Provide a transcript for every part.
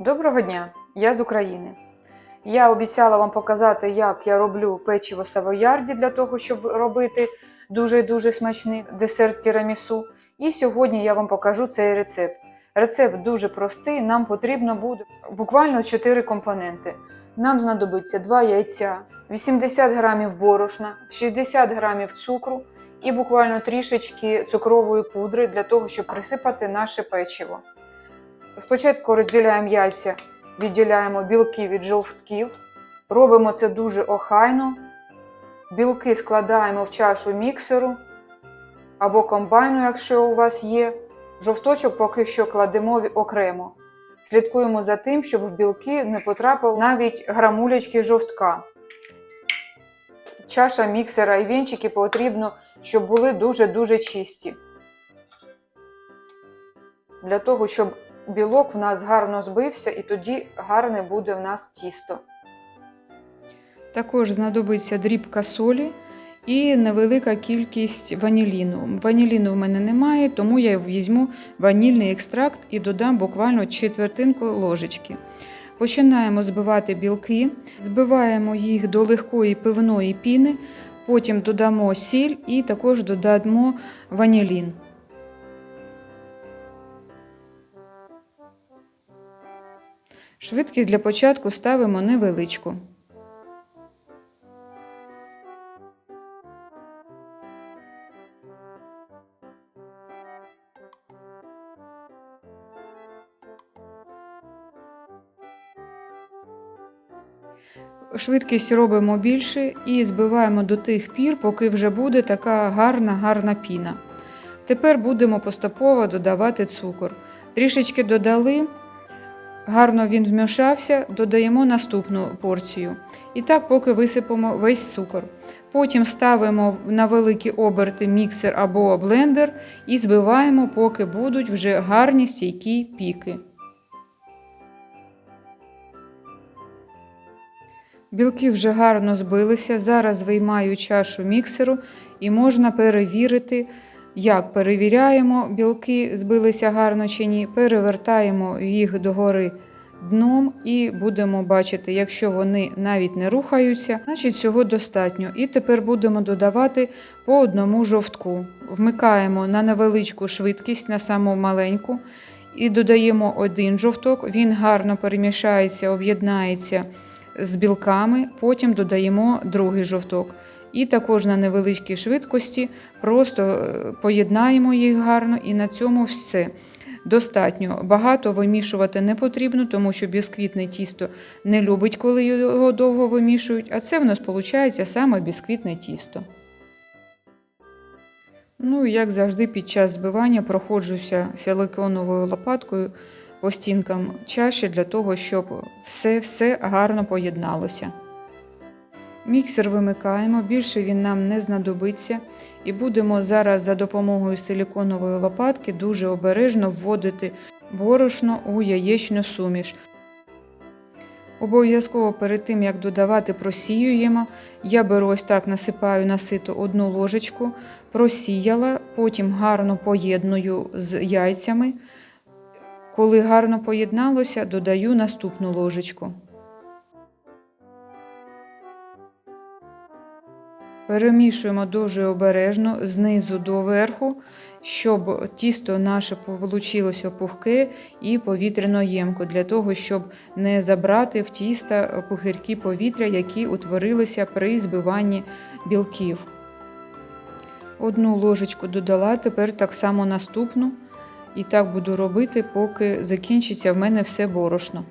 Доброго дня! Я з України. Я обіцяла вам показати, як я роблю печиво савоярді для того, щоб робити дуже-дуже смачний десерт тірамісу. І сьогодні я вам покажу цей рецепт. Рецепт дуже простий, нам потрібно буде буквально 4 компоненти. Нам знадобиться 2 яйця, 80 грамів борошна, 60 грамів цукру і буквально трішечки цукрової пудри для того, щоб присипати наше печиво. Спочатку розділяємо яйця, відділяємо білки від жовтків. Робимо це дуже охайно. Білки складаємо в чашу міксеру або комбайну, якщо у вас є. Жовточок поки що кладемо окремо. Слідкуємо за тим, щоб в білки не потрапив навіть грамулечки жовтка. Чаша міксера і вінчики потрібно, щоб були дуже-дуже чисті. Для того, щоб білок в нас гарно збився, і тоді гарне буде в нас тісто. Також знадобиться дрібка солі і невелика кількість ваніліну. Ваніліну в мене немає, тому я візьму ванільний екстракт і додам буквально четвертинку ложечки. Починаємо збивати білки, збиваємо їх до легкої пивної піни, потім додамо сіль і також додамо ванілін. Швидкість для початку ставимо невеличку. Швидкість робимо більше і збиваємо до тих пір, поки вже буде така гарна гарна піна. Тепер будемо поступово додавати цукор. Трішечки додали, гарно він вмішався, додаємо наступну порцію. І так, поки висипемо весь цукор. Потім ставимо на великі оберти міксер або блендер і збиваємо, поки будуть вже гарні стійкі піки. Білки вже гарно збилися. Зараз виймаю чашу міксеру і можна перевірити, як перевіряємо, білки збилися гарно чи ні. Перевертаємо їх догори дном і будемо бачити, якщо вони навіть не рухаються, значить цього достатньо. І тепер будемо додавати по одному жовтку. Вмикаємо на невеличку швидкість, на саму маленьку, і додаємо один жовток. Він гарно перемішається, об'єднається з білками, потім додаємо другий жовток. І також на невеличкій швидкості просто е, поєднаємо їх гарно, і на цьому все. Достатньо. Багато вимішувати не потрібно, тому що бісквітне тісто не любить, коли його довго вимішують, а це в нас виходить саме бісквітне тісто. Ну як завжди, під час збивання проходжуся силиконовою лопаткою по стінкам чаші для того, щоб все-все гарно поєдналося. Міксер вимикаємо, більше він нам не знадобиться, і будемо зараз за допомогою силіконової лопатки дуже обережно вводити борошно у яєчну суміш. Обов'язково перед тим, як додавати, просіюємо. Я беру ось так, насипаю на сито одну ложечку, просіяла, потім гарно поєдную з яйцями. Коли гарно поєдналося, додаю наступну ложечку. Перемішуємо дуже обережно знизу до верху, щоб тісто наше вийшло пухке і повітряно ємко, для того, щоб не забрати в тіста пухирки повітря, які утворилися при збиванні білків. Одну ложечку додала, тепер так само наступну. І так буду робити, поки закінчиться в мене все борошно.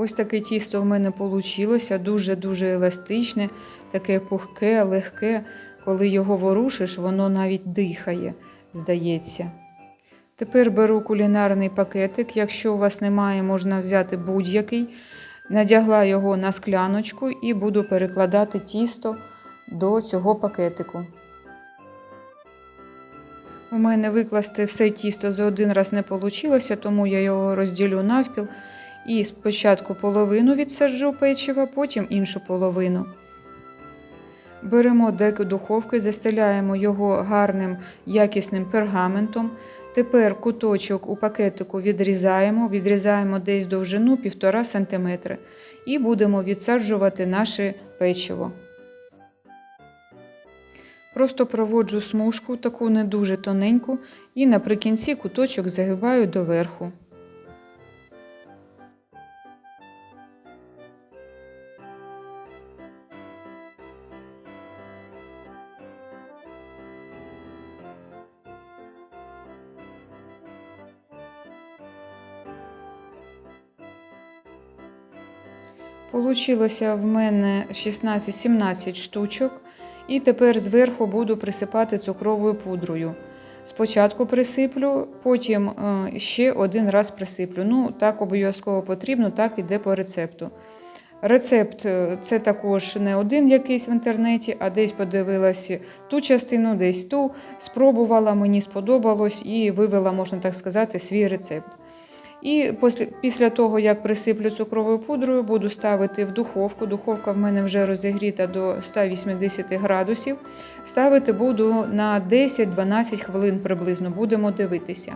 Ось таке тісто в мене вийшло, дуже-дуже еластичне, таке пухке, легке. Коли його ворушиш, воно навіть дихає, здається. Тепер беру кулінарний пакетик. Якщо у вас немає, можна взяти будь-який. Надягла його на скляночку і буду перекладати тісто до цього пакетику. У мене викласти все тісто за один раз не вийшло, тому я його розділю навпіл І спочатку половину відсаджу печива, потім іншу половину. Беремо деко духовки, застеляємо його гарним якісним пергаментом. Тепер куточок у пакетику відрізаємо, відрізаємо десь довжину 1,5 см і будемо відсаджувати наше печиво. Просто проводжу смужку, таку не дуже тоненьку, і наприкінці куточок загибаю доверху. Получилося в мене 16-17 штучок. І тепер зверху буду присипати цукровою пудрою. Спочатку присиплю, потім е, ще один раз присиплю. Ну, так обов'язково потрібно, так іде по рецепту. Рецепт е, це також не один якийсь в інтернеті, а десь подивилася ту частину, десь ту, спробувала, мені сподобалось і вивела, можна так сказати, свій рецепт. І після, того, як присиплю цукровою пудрою, буду ставити в духовку. Духовка в мене вже розігріта до 180 градусів. Ставити буду на 10-12 хвилин приблизно, будемо дивитися.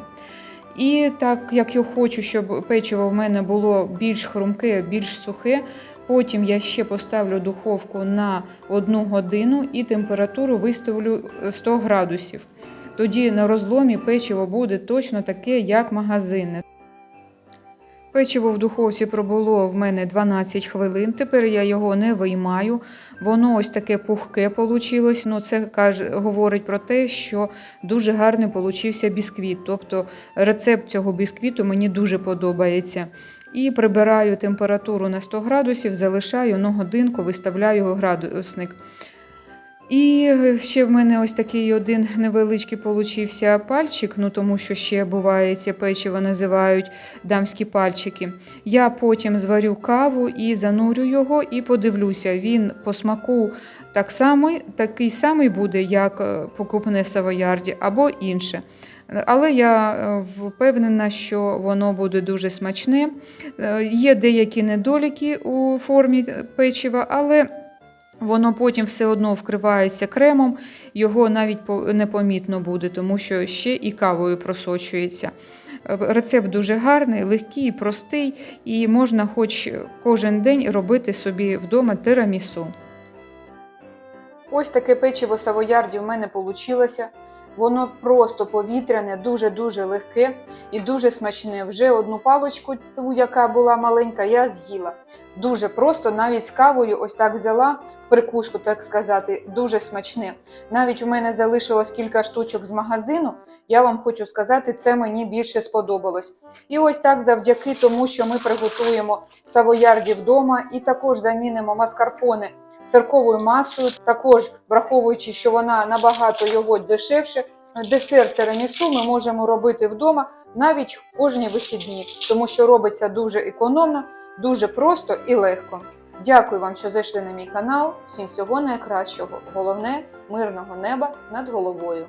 І так як я хочу, щоб печиво в мене було більш хрумке, більш сухе, потім я ще поставлю духовку на 1 годину і температуру виставлю 100 градусів. Тоді на розломі печиво буде точно таке, як магазинне. Печиво в духовці пробуло в мене 12 хвилин. Тепер я його не виймаю. Воно ось таке пухке вийшло. Ну, це каже, говорить про те, що дуже гарний получився бісквіт. Тобто рецепт цього бісквіту мені дуже подобається. І прибираю температуру на 100 градусів, залишаю на годинку, виставляю градусник. І ще в мене ось такий один невеличкий получився пальчик, ну тому що ще буває ці печиво називають дамські пальчики. Я потім зварю каву і занурю його, і подивлюся, він по смаку так само, такий самий буде, як е, покупне савоярді, або інше. Але я е, впевнена, що воно буде дуже смачне. Е, Є деякі недоліки у формі печива, але Воно потім все одно вкривається кремом, його навіть непомітно буде, тому що ще і кавою просочується. Рецепт дуже гарний, легкий, простий, і можна хоч кожен день робити собі вдома тирамісу. Ось таке печиво савоярді в мене вийшло. Воно просто повітряне, дуже-дуже легке і дуже смачне. Вже одну палочку, ту, яка була маленька, я з'їла. Дуже просто, навіть з кавою, ось так взяла в прикуску, так сказати, дуже смачне. Навіть у мене залишилось кілька штучок з магазину. Я вам хочу сказати, це мені більше сподобалось. І ось так, завдяки тому, що ми приготуємо савоярді вдома і також замінимо маскарпоне сирковою масою, також враховуючи, що вона набагато його дешевше. Десерт тирамісу ми можемо робити вдома навіть кожні вихідні, тому що робиться дуже економно, дуже просто і легко. Дякую вам, що зайшли на мій канал. Всім всього найкращого. Головне мирного неба над головою.